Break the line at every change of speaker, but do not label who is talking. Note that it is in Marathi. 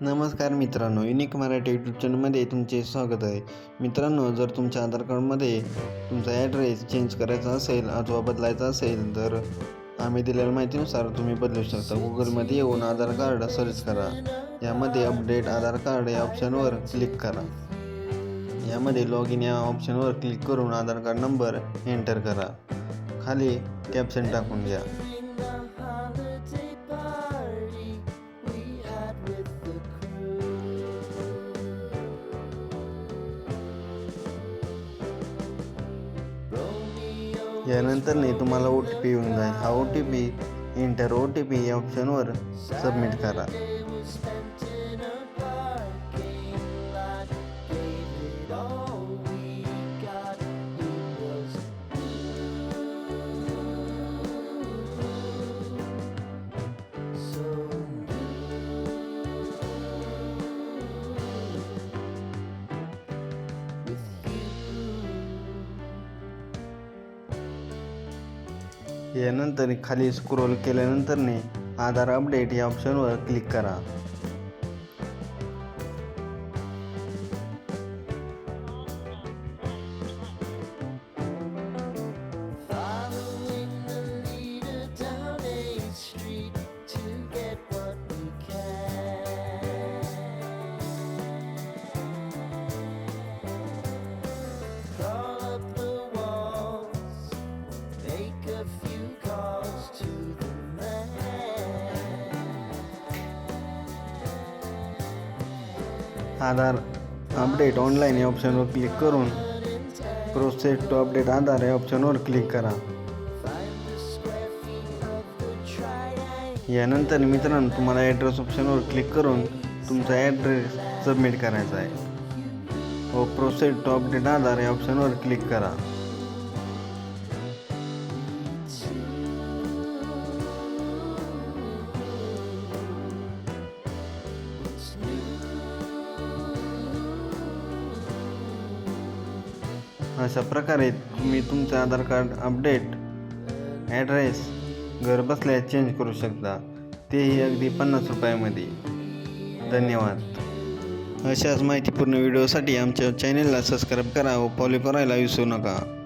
नमस्कार मित्रांनो युनिक मराठी यूट्यूब चॅनलमध्ये तुमचे स्वागत आहे. मित्रांनो जर तुमच्या आधार कार्डमध्ये तुमचा ॲड्रेस चेंज करायचा असेल अथवा बदलायचा असेल तर आम्ही दिलेल्या माहितीनुसार तुम्ही बदलू शकता. गुगलमध्ये येऊन आधार कार्ड सर्च करा. यामध्ये अपडेट आधार कार्ड या ऑप्शनवर क्लिक करा. यामध्ये लॉग इन या ऑप्शनवर क्लिक करून आधार कार्ड नंबर एंटर करा. खाली कॅप्शन टाकून घ्या. यानंतरने तुम्हाला ओ टी पी येऊन जाईल. हा O T P enter O T P या ऑप्शनवर सबमिट करा. यानंतर खाली स्क्रोल केल्यानंतरने आधार अपडेट या ऑप्शनवर क्लिक करा. आधार अपडेट ऑनलाईन या ऑप्शनवर क्लिक करून प्रोसेस टू अपडेट आधार या ऑप्शनवर क्लिक करा. यानंतर मित्रांनो तुम्हाला ॲड्रेस ऑप्शनवर क्लिक करून तुमचा ॲड्रेस सबमिट करायचा आहे. व प्रोसेस टू अपडेट आधार या ऑप्शनवर क्लिक करा. अशा प्रकारे तुम्ही तुमचं आधार कार्ड अपडेट ॲड्रेस घरबसल्या चेंज करू शकता. तेही अगदी पन्नास रुपयामध्ये. धन्यवाद. अशाच माहितीपूर्ण व्हिडिओसाठी आमच्या चॅनेलला सबस्क्राईब करा व फॉलो करायला विसरू नका.